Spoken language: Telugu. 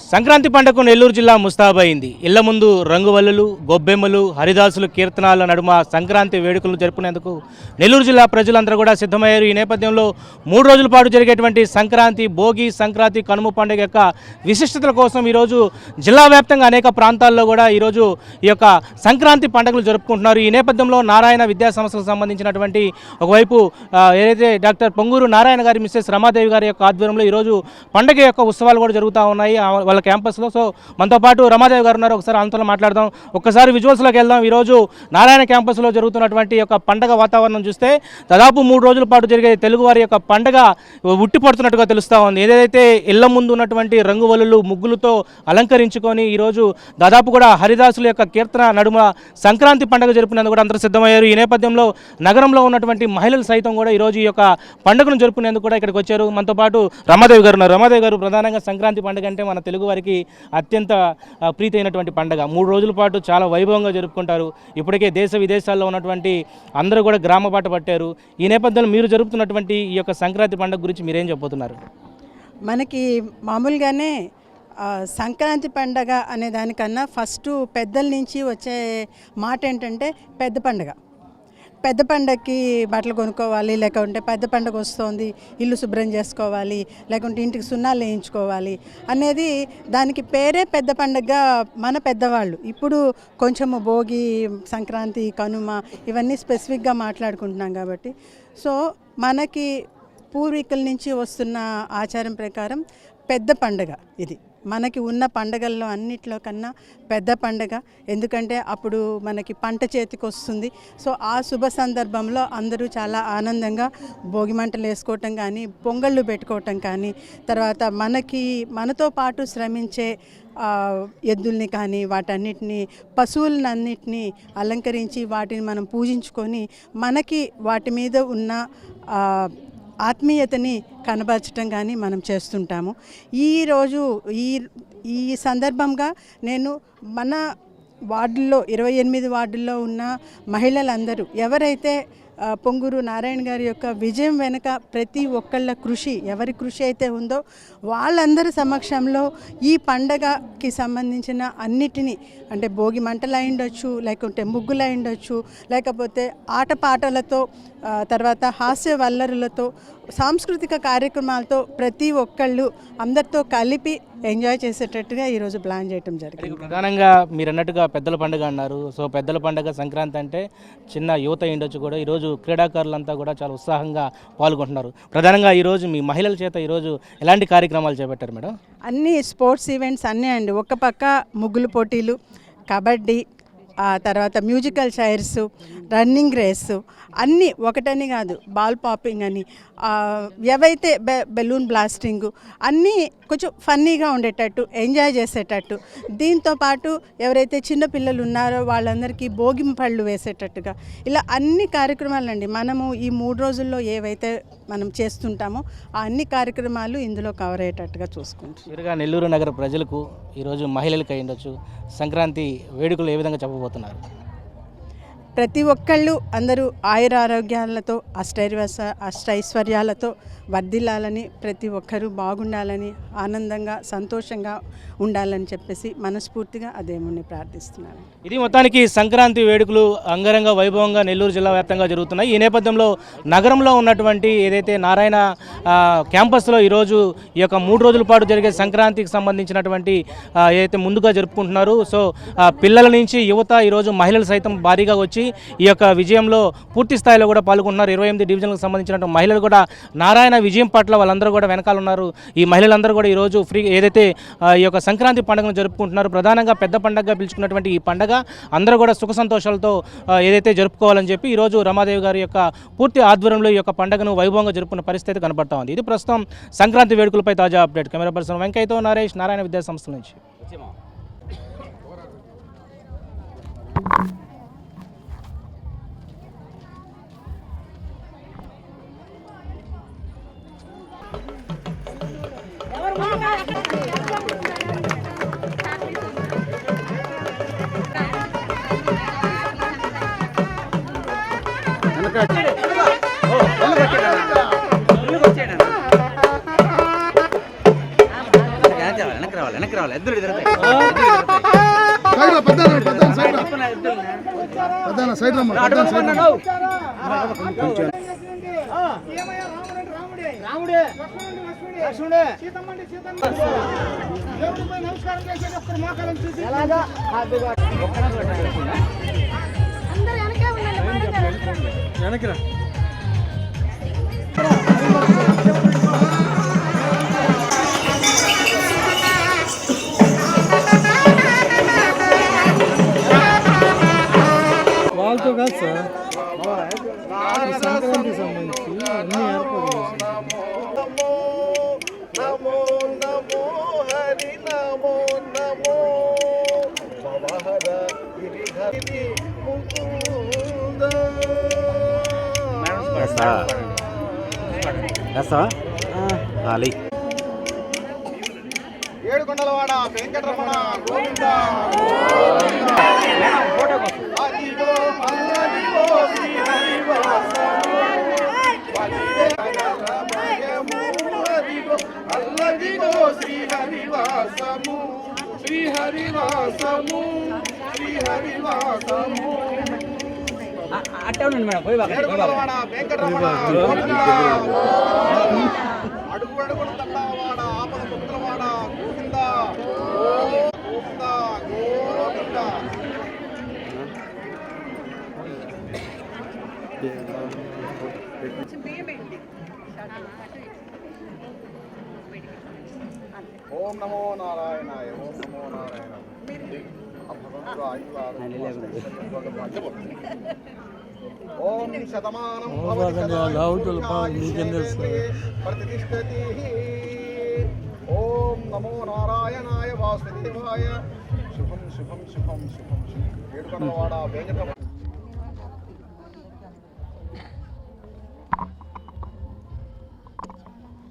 సంక్రాంతి పండుగకు నెల్లూరు జిల్లా ముస్తాబైంది ఇళ్ళ ముందు రంగువల్లులు గొబ్బెమ్మలు హరిదాసులు కీర్తనాల నడుమ సంక్రాంతి వేడుకలు జరుపుకునేందుకు నెల్లూరు జిల్లా ప్రజలందరూ కూడా సిద్ధమయ్యారు. ఈ నేపథ్యంలో మూడు రోజుల పాటు జరిగేటువంటి సంక్రాంతి భోగి సంక్రాంతి కనుమ పండుగ యొక్క విశిష్టతల కోసం ఈరోజు జిల్లా వ్యాప్తంగా అనేక ప్రాంతాల్లో కూడా ఈరోజు ఈ యొక్క సంక్రాంతి పండుగలు జరుపుకుంటున్నారు. ఈ నేపథ్యంలో నారాయణ విద్యా సంస్థలకు సంబంధించినటువంటి ఒకవైపు ఏదైతే డాక్టర్ పొంగూరు నారాయణ గారి మిస్సెస్ రమాదేవి గారి యొక్క ఆధ్వర్యంలో ఈరోజు పండుగ యొక్క ఉత్సవాలు కూడా జరుగుతూ ఉన్నాయి. వాళ్ళ క్యాంపస్లో సో మనతో పాటు రమాదేవి గారు ఉన్నారు. ఒకసారి అంతలో మాట్లాడదాం. ఒక్కసారి విజువల్స్లోకి వెళ్దాం. ఈరోజు నారాయణ క్యాంపస్లో జరుగుతున్నటువంటి యొక్క పండగ వాతావరణం చూస్తే దాదాపు మూడు రోజుల పాటు జరిగే తెలుగు వారి యొక్క పండగ ఉట్టిపడుతున్నట్టుగా తెలుస్తూ ఉంది. ఏదైతే ఇళ్ళ ముందు ఉన్నటువంటి రంగువల్లులు ముగ్గులతో అలంకరించుకొని ఈరోజు దాదాపు కూడా హరిదాసుల యొక్క కీర్తన నడుమ సంక్రాంతి పండుగ జరుపుకునేందుకు కూడా అందరూ సిద్ధమయ్యారు. ఈ నేపథ్యంలో నగరంలో ఉన్నటువంటి మహిళలు సైతం కూడా ఈరోజు ఈ యొక్క పండుగను జరుపుకునేందుకు కూడా ఇక్కడికి వచ్చారు. మనతో పాటు రమాదేవి గారు ఉన్నారు. రమాదేవి గారు ప్రధానంగా సంక్రాంతి పండుగ అంటే మన తెలుగు వారికి అత్యంత ప్రీతైనటువంటి ప్రీతి అయినటువంటి పండుగ. మూడు రోజుల పాటు చాలా వైభవంగా జరుపుకుంటారు. ఇప్పటికే దేశ విదేశాల్లో ఉన్నటువంటి అందరూ కూడా గ్రామ పాట పట్టారు. ఈ నేపథ్యంలో మీరు జరుపుతున్నటువంటి ఈ యొక్క సంక్రాంతి పండుగ గురించి మీరేం చెప్పబోతున్నారు? మనకి మామూలుగానే సంక్రాంతి పండగ అనే దానికన్నా ఫస్ట్ పెద్దల నుంచి వచ్చే మాట ఏంటంటే పెద్ద పండగ. పెద్ద పండగకి బట్టలు కొనుక్కోవాలి లేకుంటే పెద్ద పండగ వస్తుంది ఇల్లు శుభ్రం చేసుకోవాలి లేకుంటే ఇంటికి సున్నాలు వేయించుకోవాలి అనేది దానికి పేరే పెద్ద పండగగా మన పెద్దవాళ్ళు. ఇప్పుడు కొంచెము భోగి సంక్రాంతి కనుమ ఇవన్నీ స్పెసిఫిక్గా మాట్లాడుకుంటున్నాం కాబట్టి. సో మనకి పూర్వీకుల నుంచి వస్తున్న ఆచారం ప్రకారం పెద్ద పండగ ఇది. మనకి ఉన్న పండగల్లో అన్నిట్లో కన్నా పెద్ద పండగ. ఎందుకంటే అప్పుడు మనకి పంట చేతికి వస్తుంది సో ఆ శుభ సందర్భంలో అందరూ చాలా ఆనందంగా భోగి మంటలు వేసుకోవటం కానీ పొంగళ్ళు పెట్టుకోవటం కానీ తర్వాత మనకి మనతో పాటు శ్రమించే ఎద్దుల్ని కానీ వాటన్నిటిని పశువులన్నిటిని అలంకరించి వాటిని మనం పూజించుకొని మనకి వాటి మీద ఉన్న ఆత్మీయతని కనబరచడం కానీ మనం చేస్తుంటాము. ఈరోజు ఈ ఈ సందర్భంగా నేను మన వార్డుల్లో ఇరవై ఎనిమిది వార్డుల్లో ఉన్న మహిళలందరూ ఎవరైతే పొంగూరు నారాయణ గారి యొక్క విజయం వెనుక ప్రతి ఒక్కళ్ళ కృషి ఎవరి కృషి అయితే ఉందో వాళ్ళందరి సమక్షంలో ఈ పండగకి సంబంధించిన అన్నిటినీ అంటే భోగి మంటలు అయి ఉండొచ్చు లేకుంటే ముగ్గులు అయి ఉండొచ్చు లేకపోతే ఆటపాటలతో తర్వాత హాస్య వల్లరులతో సాంస్కృతిక కార్యక్రమాలతో ప్రతి ఒక్కళ్ళు అందరితో కలిపి ఎంజాయ్ చేసేటట్టుగా ఈరోజు ప్లాన్ చేయటం జరిగింది. ప్రధానంగా మీరు అన్నట్టుగా పెద్దల పండుగ అన్నారు. సో పెద్దల పండుగ సంక్రాంతి అంటే చిన్న యువత ఉండొచ్చు కూడా. ఈరోజు క్రీడాకారులంతా కూడా చాలా ఉత్సాహంగా పాల్గొంటున్నారు. ప్రధానంగా ఈరోజు మీ మహిళల చేత ఈరోజు ఎలాంటి కార్యక్రమాలు చేపట్టారు మేడం? అన్ని స్పోర్ట్స్ ఈవెంట్స్ అన్నీ అండి. ఒక పక్క ముగ్గులు పోటీలు కబడ్డీ ఆ తర్వాత మ్యూజికల్ చైర్స్ రన్నింగ్ రేస్. అన్నీ ఒకటని కాదు బాల్ పాపింగ్ అని. ఎవైతే ఏవైతే బె బెలూన్ బ్లాస్టింగ్ అన్నీ కొంచెం ఫన్నీగా ఉండేటట్టు ఎంజాయ్ చేసేటట్టు. దీంతో పాటు ఎవరైతే చిన్న పిల్లలు ఉన్నారో వాళ్ళందరికీ భోగిం పళ్ళు వేసేటట్టుగా. ఇలా అన్ని కార్యక్రమాలండి. మనము ఈ మూడు రోజుల్లో ఏవైతే మనం చేస్తుంటామో ఆ అన్ని కార్యక్రమాలు ఇందులో కవర్ అయ్యేటట్టుగా చూసుకుంటాం చివరిగా నెల్లూరు నగర ప్రజలకు ఈరోజు మహిళలకు అయి ఉండొచ్చు. సంక్రాంతి వేడుకలు ఏ విధంగా చెప్పబోతున్నారు? ప్రతి ఒక్కళ్ళు అందరూ ఆయురారోగ్యాలతో అష్టైర్వస అష్టైశ్వర్యాలతో వర్ధిల్లాలని ప్రతి ఒక్కరూ బాగుండాలని ఆనందంగా సంతోషంగా ఉండాలని చెప్పేసి మనస్ఫూర్తిగా ఆ దేవుణ్ణి ప్రార్థిస్తున్నాను. ఇది మొత్తానికి సంక్రాంతి వేడుకలు అంగరంగ వైభవంగా నెల్లూరు జిల్లా వ్యాప్తంగా జరుగుతున్నాయి. ఈ నేపథ్యంలో నగరంలో ఉన్నటువంటి ఏదైతే నారాయణ క్యాంపస్లో ఈరోజు ఈ యొక్క మూడు రోజుల పాటు జరిగే సంక్రాంతికి సంబంధించినటువంటి ఏదైతే ముందుగా జరుపుకుంటున్నారు సో పిల్లల నుంచి యువత ఈరోజు మహిళలు సైతం భారీగా వచ్చి ఈ యొక్క విజయంలో పూర్తి స్థాయిలో కూడా పాల్గొంటున్నారు. ఇరవై ఎనిమిది డివిజన్లకు సంబంధించిన మహిళలు కూడా నారాయణ విజయం పట్ల వాళ్ళందరూ కూడా వెనకాల ఉన్నారు ఈ మహిళలందరూ కూడా ఈరోజు ఫ్రీ ఏదైతే ఈ యొక్క సంక్రాంతి పండుగను జరుపుకుంటున్నారు ప్రధానంగా పెద్ద పండుగగా పిలుచుకున్నటువంటి ఈ పండుగ అందరూ కూడా సుఖ సంతోషాలతో ఏదైతే జరుపుకోవాలని చెప్పి ఈరోజు రమాదేవి గారి యొక్క పూర్తి ఆధ్వర్యంలో ఈ యొక్క పండుగను వైభవంగా జరుపుకున్న పరిస్థితి కనబడతా ఉంది. ఇది ప్రస్తుతం సంక్రాంతి వేడుకలపై తాజా అప్డేట్. కెమెరా పర్సన్ వెంకయ్యతో నరేష్ నారాయణ విద్యా సంస్థ నుంచి వెనక్కి రావాలి వెనక్కి రావాలి. ఎద్దులు సైడ్ రా, పెద్దాన, పెద్దాన, సైడ్ రా. పెద్దాన, సైడ్ రమ్మా, పెద్దాన, సైడ్ రమ్మా. అందరూ ఈ సంక్రాంతికి సంబంధించి అన్ని ఏర్పాట్లు చేశారు. ఏడుకొండలవాడ వెంకటరమణ గోవింద. శ్రీహరివాసము శ్రీహరివాసము ఏడుకొండలవాడ వెంకటరమణ గోవింద అడుగు ఆపద గోవింద గోవింద గోవింద. ఓం నమో నారాయణాయ ఓం ప్రతిష్టతి ఓం నమో నారాయణాయ వాసుదేవాయ. శుభం శుభం శుభం శుభం శుభం. ఏడుకొండవాడ వెంకటరమణ